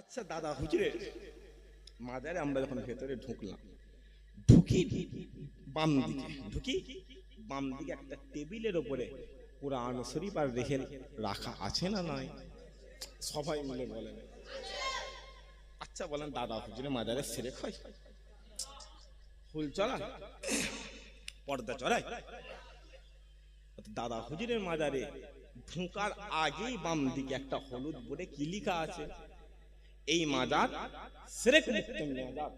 আচ্ছা দাদা, হুজুরে, মাজারে আমরা যখন ভেতরে ঢুকলাম, ঢুকি বাম দিকে, ঢুকি বাম দিকে একটা টেবিলের ওপরে কোরআন শরীফ আর রেখে রাখা আছে না নয় সবাই মিলে বলেন। আচ্ছা বলেন, দাদা, হুজুরে, মাজারে সেরে হয়? ফুল চড়া পর্দা চড়ায় দাদা, হুজুরের মাজারে ঢুকার আগেই বাম দিকে একটা হলুদ বোর্ডে কি লেখা আছে? এই মাজার সেরেক মুক্ত মাজার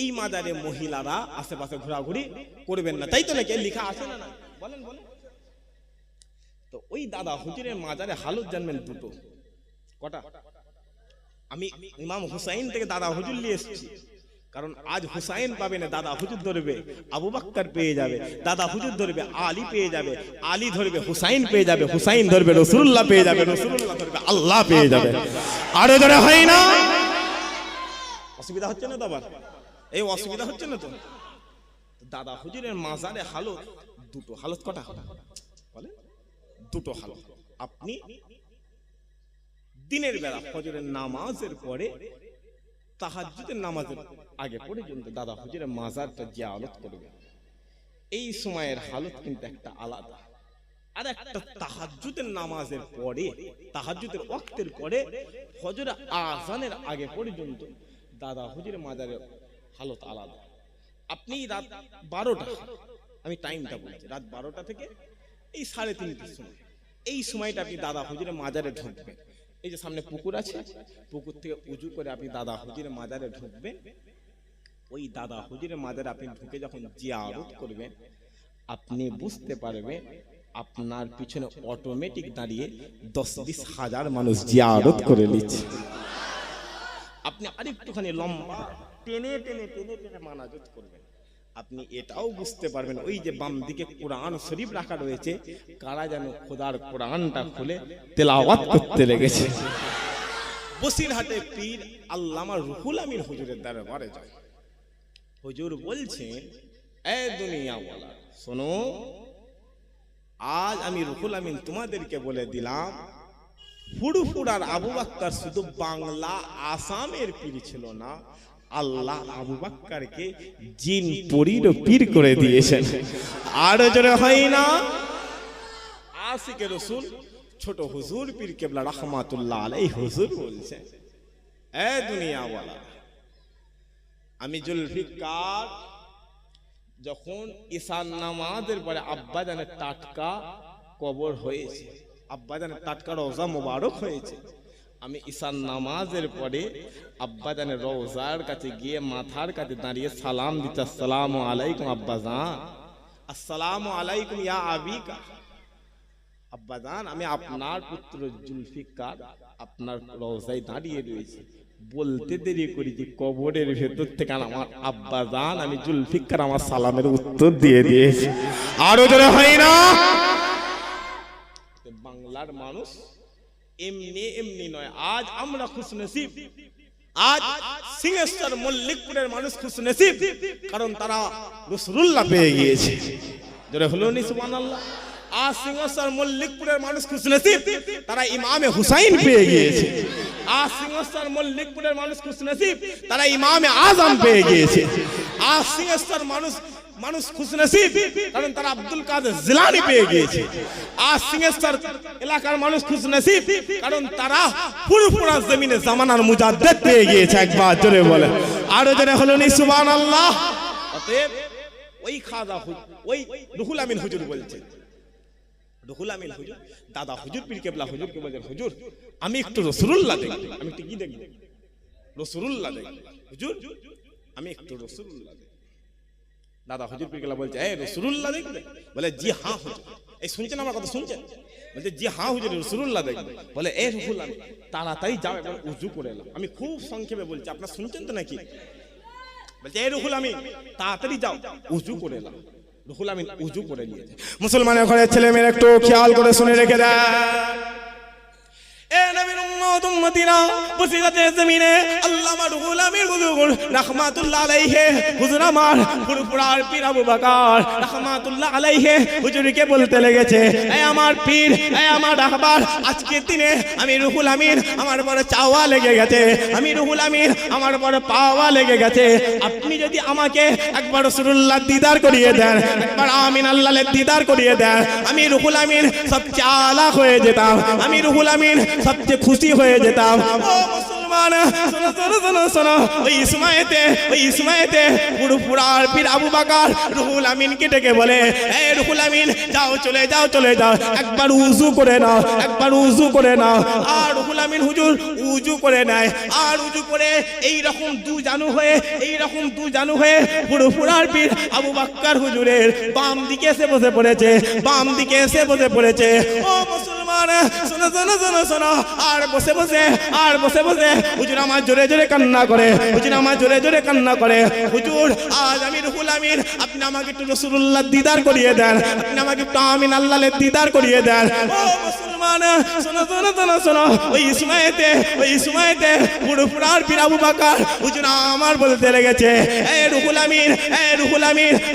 এই মাজারে মহিলারা আশেপাশে ঘোরাঘুরি করবেন না। তাই তো নাকি লেখা আছে না না বলেন বলেন। তো ওই দাদা হুজুরের মাজারে হালত জানবেন দুটো। কটা? আমি ইমাম হুসাইন থেকে দাদা হুজুর নিয়ে এসেছি। কারণ আজ হুসাইন পাবে না, দাদা হুজুর ধরবে। আবু বাক্কার পেয়ে যাবে, দাদা হুজুর ধরবে, আলী পেয়ে যাবে, আলী ধরবে, হুসাইন পেয়ে যাবে, হুসাইন ধরবে, রসুল্লাহ পেয়ে যাবে, রসুল্লাহ ধরবে, আল্লাহ পেয়ে যাবে। আরও ধরে হয় না। অসুবিধা হচ্ছে না তো এই অসুবিধা হচ্ছে না তো? দাদা হুজুরের মাজারে হালত, দুটো হালত কটা? বলে দুটো হালত। আপনি দিনের বেলা ফজরের নামাজের পরে তাহাজ্জুদের নামাজের আগে পর্যন্ত দাদা হুজুরের মাজারটা জিয়ারত করবে। এই সময়ের হালত কিন্তু একটা আলাদা। আর একটা তাহাজ্জুদের নামাজের পরে, তাহাজ্জুদের ওয়াক্তের পরে ফজর আজানের আগে পর্যন্ত দাদা হুজুরের মাজারের হালত আলাদা। আপনি রাত বারোটা, আমি টাইমটা বলছি, রাত বারোটা থেকে এই সাড়ে তিনটের সময়। এই সময়টা আপনি দাদা হুজুরের মাজারে ঢুকবেন। এই যে সামনে পুকুর আছে, পুকুর থেকে উজু করে আপনি দাদা হুজুরের মাজারে ঢুকবেন। ওই দাদা হুজুরের মাজারে আপনি ঢুকে যখন জিয়ারত করবেন, আপনি বুঝতে পারবেন আপনার পিছনে অটোমেটিক দাঁড়িয়ে দশ বিশ হাজার মানুষ জিয়ারত করে নিচ্ছে। আপনি আরেকটুখানি লম্বা। টেনে টেনে টেনে টেনে মানাজত করবেন। আপনি এটাও বুঝতে পারবেন, ওই যে বাম দিকে কোরআন শরীফ রাখা রয়েছে, কারা যেন খোদার কোরআনটা খুলে তেলাওয়াত করতে লেগেছে। বসিরহাটে পীর আল্লামা রুহুল আমিন হুজুরের দরবারে যায় হুজুর বলছেন এ দুনিয়া বলা শোনো, আজ আমি রুহুল আমিন তোমাদেরকে বলে দিলাম ফুরফুরার আবু বাক্কার শুধু বাংলা, আসামের পীর ছিল না, আল্লাহ আবু বাক্কারকে জিন পরীর পীর করে দিয়েছেন। আরও জোরে হয় না? আশিকে রসুল, ছোট হুজুর পীর কেবলা রহমাতুল্লাহ আলাই হুজুর বলছেন, এ দুনিয়া বলা আমি জুলফিকার, যখন ঈশান নামাজের পরে আব্বা জানের টাটকা কবর হয়েছে আব্বা জানের টাটকা রোজা মোবারক হয়েছে। আমি ঈশান নামাজের পরে আব্বা জানের রোজার কাছে গিয়ে মাথার কাছে দাঁড়িয়ে সালাম দিতে আসসালামু আলাইকুম আব্বা জান আসসালামু আলাইকুম ইয়া আবিকা। আব্বা জান আমি আপনার পুত্র জুলফিকার আপনার রোজায় দাঁড়িয়ে রয়েছি। বলতে দেরি করি যে কবরের ভেতর থেকে আমার আব্বা জান আমি জুলফিকার আমার সালামের উত্তর দিয়ে দিয়েছি। আরও জোরে হয় না? বাংলার মানুষ এমনি এমনি নয়। আজ আমরা খুশ নসিব। আজ সিংহেশ্বর মল্লিকপুরের মানুষ খুশ নসিব, কারণ তারা রসুল্লাহ পেয়ে গিয়েছে। জোরে হলো নি, সুবহানাল্লাহ। আজ সিংহেশ্বর মল্লিকপুরের মানুষ খুশ নসিব, তারা ইমামে হুসাইন পেয়ে গিয়েছে। আজ সিংহেশ্বর মল্লিকপুরের মানুষ খুশ নসিব, তারা ইমামে আজম পেয়ে গিয়েছে। আজ সিংহেশ্বর মানুষ মানুষ খুশ নসিব কারণ তারা আব্দুল কাদের জিলানি পেয়ে গিয়েছে। আজ সিংহেশ্বর এলাকার মানুষ খুশ নসিব কারণ তারা পুরোপুরা জমিনে জামানার মুজাদ্দেদ পেয়ে গিয়েছে, একবার জোরে বলে। আরও জোরে হলো নি, সুবহানাল্লাহ। অতএব ওই খাজা হুজুর ওই রুহুল আমিন হুজুর বলছে। রুহুল আমিন হুজুর, দাদা হুজুর, পীর কেবলা হুজুরকে বলছেন হুজুর, আমি একটু রসুলুল্লাহ দেখব আমি একটু কি দেখব রসুলুল্লাহ দেখব হুজুর, আমি একটু রসুলুল্লাহ দেখব দাদা হুজুর পীর কেবলা বলছে এই রসুলুল্লাহ দেখবে। বলে, জি হ্যাঁ হুজুর এই শুনছেন আমার কথা, শুনছেন? বলছে, জি হ্যাঁ হুজুর, রসুলুল্লাহ দেখবে। বলে, এ আমিন তাড়াতাড়ি যাও, একবার উজু করে এলাম। আমি খুব সংক্ষেপে বলছি, আপনার শুনছেন তো নাকি? বলছে এই রুহুল আমিন, তাড়াতাড়ি যাও, উজু করে এলাম। রুহুল আমিন উজু করে নিয়েছে। মুসলমানের ঘরের ছেলে মেয়েরা একটু খেয়াল করে শুনে রেখে দেয় এ উম্মত পীর পীর আমি রুহুল আমির আমার বড় চাওয়া লেগে গেছে। আমি রুহুল আমির আমার পাওয়া লেগে গেছে। আপনি যদি আমাকে একবার রাসূলুল্লাহ দিদার করিয়ে দেন, একবার আমিন আল্লাহর দিদার করিয়ে দেন, আমি রুহুল আমিন সব চালা হয়ে যেতাম। আমি রুহুল আমিন সবচেয়ে খুশি হয়ে যেতাম। আর রুহুল আমিন হুজুর উজু করে আর উজু করে দু জানু হয়ে, এই রকম দু জানু হয়ে পুরো পুরার পীর আবু বাক্কার হুজুরের বাম দিকে এসে বসে পড়েছে, বাম দিকে এসে বসে পড়েছে। ও মুসলমান শোনো শোনো শোনো শোনো। আর বসে বসে, আর বসে বসে। হুজুর আমার জোরে জোরে কান্না করে। হুজুর আমার জোরে জোরে কান্না করে। হুজুর, আজ আমি রুহুল আমিন, আপনি আমাকে একটু রসুল্লাহ দিদার করিয়ে দেন। আপনি আমাকে একটু আমিন আল্লাহের দিদার করিয়ে দেন। মুসলমান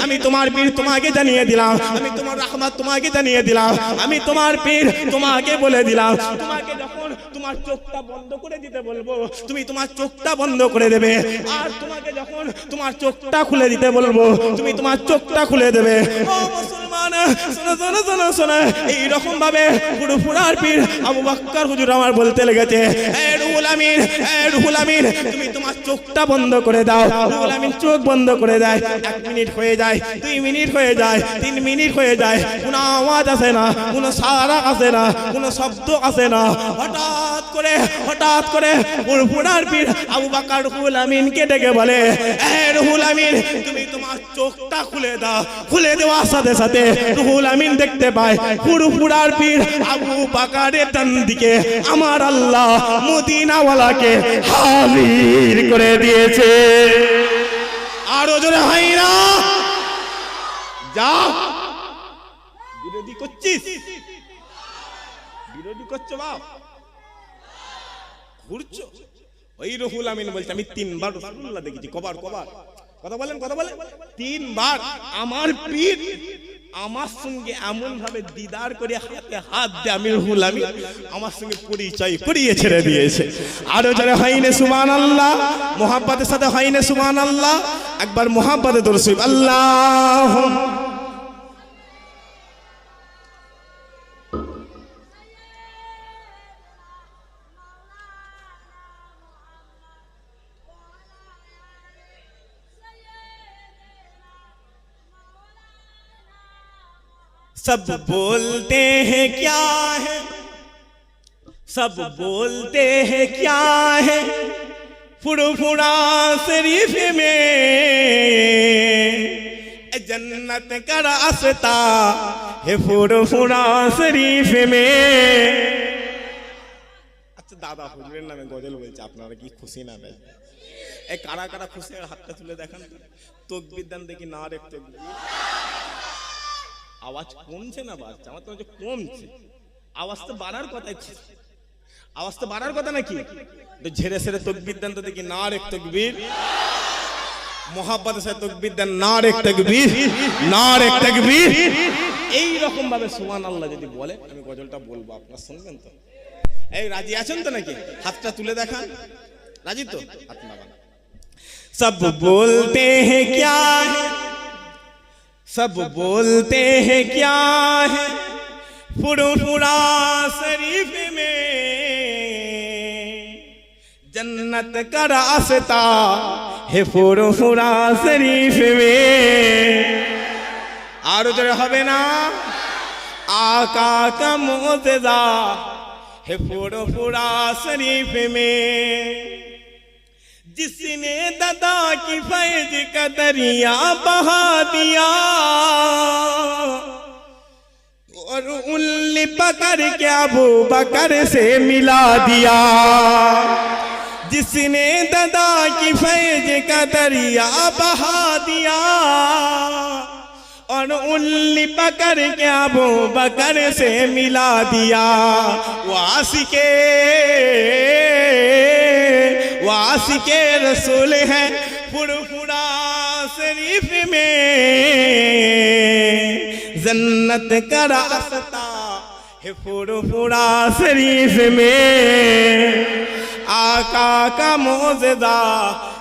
আমি তোমার পীর তোমাকে জানিয়ে দিলাম। তোমার তোমাকে জানিয়ে দিলাম। আমি তোমার পীর তোমাকে বলে দিলাম। তোমাকে যখন তোমার চোখটা বন্ধ করে দিতে বলব, তুমি তোমার চোখটা বন্ধ করে দেবে। আর তোমাকে যখন তোমার চোখটা খুলে দিতে বলব, তুমি তোমার চোখটা খুলে দেবে। ও মুসলমান এইরকম ভাবে পুরো পুরার পীর আবু বাক্কার হুজুর আমার বলতে লেগেছে। চোখটা বন্ধ করে দাও। আমিন, চোখ বন্ধ করে দেয়। এক মিনিট হয়ে যায়, দুই মিনিট হয়ে যায়, তিন মিনিট হয়ে যায়। আওয়াজ আসে না সারা আসে না শব্দ আসে না। হঠাৎ করে হঠাৎ করে পীর আবু রুহুল ডেকে বলে রুহুল আমিন, তুমি তোমার চোখটা খুলে দাও, খুলে দেওয়ার সাথে সাথে রুহুল আমিন দেখতে পায় পুরপুরার পীর আবু বাকারের ডান দিকে, আমার আল্লাহ মদিনাওয়ালাকে হাজির করে দিয়েছে। আরও জোরে হয় না যা। বিরোধী করছিস? বিরোধী করছ বাপ? ঘুরছো? ওই রহুল আমিন বলছে, আমি তিনবার রসুল্লাহ দেখেছি, কবার কবার। কথা বলেন কথা বলেন। তিনবার আমার পীর আমার সঙ্গে এমন ভাবে দিদার করে হাতে হাত দিয়ে আমি আমি আমার সঙ্গে পরিচয় করিয়ে ছেড়ে দিয়েছে। আরও যারা হয়নি সুমান আল্লাহ মোহাব্বতের সাথে হয়নি সুমান আল্লাহ একবার মোহাব্বতে দর্শক আল্লাহ सब बोलते हैं क्या है सब बोलते हैं क्या है फुरफुरा शरीफ में ए जन्नत का रास्ता है फुरफुरा शरीफ में আচ্ছা দাদা হুজুরের নামে গজল বলছে আপনারা কি খুশি না ভাই এই কারা কারা খুশি হাতটা তুলে দেখান তকবির দান দেখি না রে তকবির আওয়াজ কমছে না বাড়ছে আমার তো কমছে। আওয়াজ তো বাড়ার কথা আওয়াজ তো বাড়ার কথা নাকি? ঝেড়ে ছেড়ে তকবির দেন তো দেখি, না আরেক তকবির। মোহাব্বত সাহেব তকবির দেন, না আরেক তকবির। না আরেক তকবির। এইরকম ভাবে সুমান আল্লাহ যদি বলে, আমি গজলটা বলব, আপনার শুনবেন তো। এই, রাজি আছেন তো নাকি? হাতটা তুলে দেখা রাজি তো? হাত না বলতে হ্যাঁ ক্যা सब बोलते हैं, क्या है? फुड़फुड़ा शरीफ में। जन्नत का रास्ता हे फुड़फुड़ा शरीफ में। और जो हवे ना? आका का मोजा हे फुड़फुड़ा शरीफ में। जिसने दादा की फैज का दरिया बहा दिया। और उल्ली पकड़ के अबू बकर से मिला दिया। जिसने दादा की फैज का दरिया बहा दिया। और उल्ली पकड़ के अबू बकर से मिला दिया। वासिके वासिके रसूल है। फुरफुरा शरीफ में। जन्नत का रास्ता है फुरफुरा शरीफ में। आका का मोजदा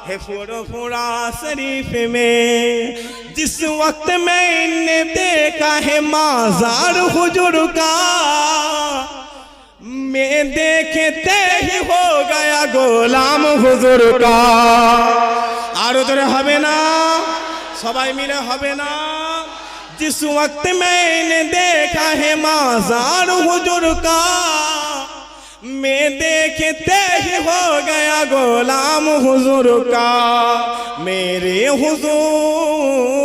है फुरफुरा शरीफ में। जिस वक्त मैंने देखा है माजार हुजूर का میں دیکھتے ہی ہو گیا গোলাম হুজুর কা আর ধরে হবে না সবাই মিলে হবে না جس وقت میں نے دیکھا ہے مازار حجر کا میں دیکھتے ہی ہو گیا غلام حضور کا میرے حضور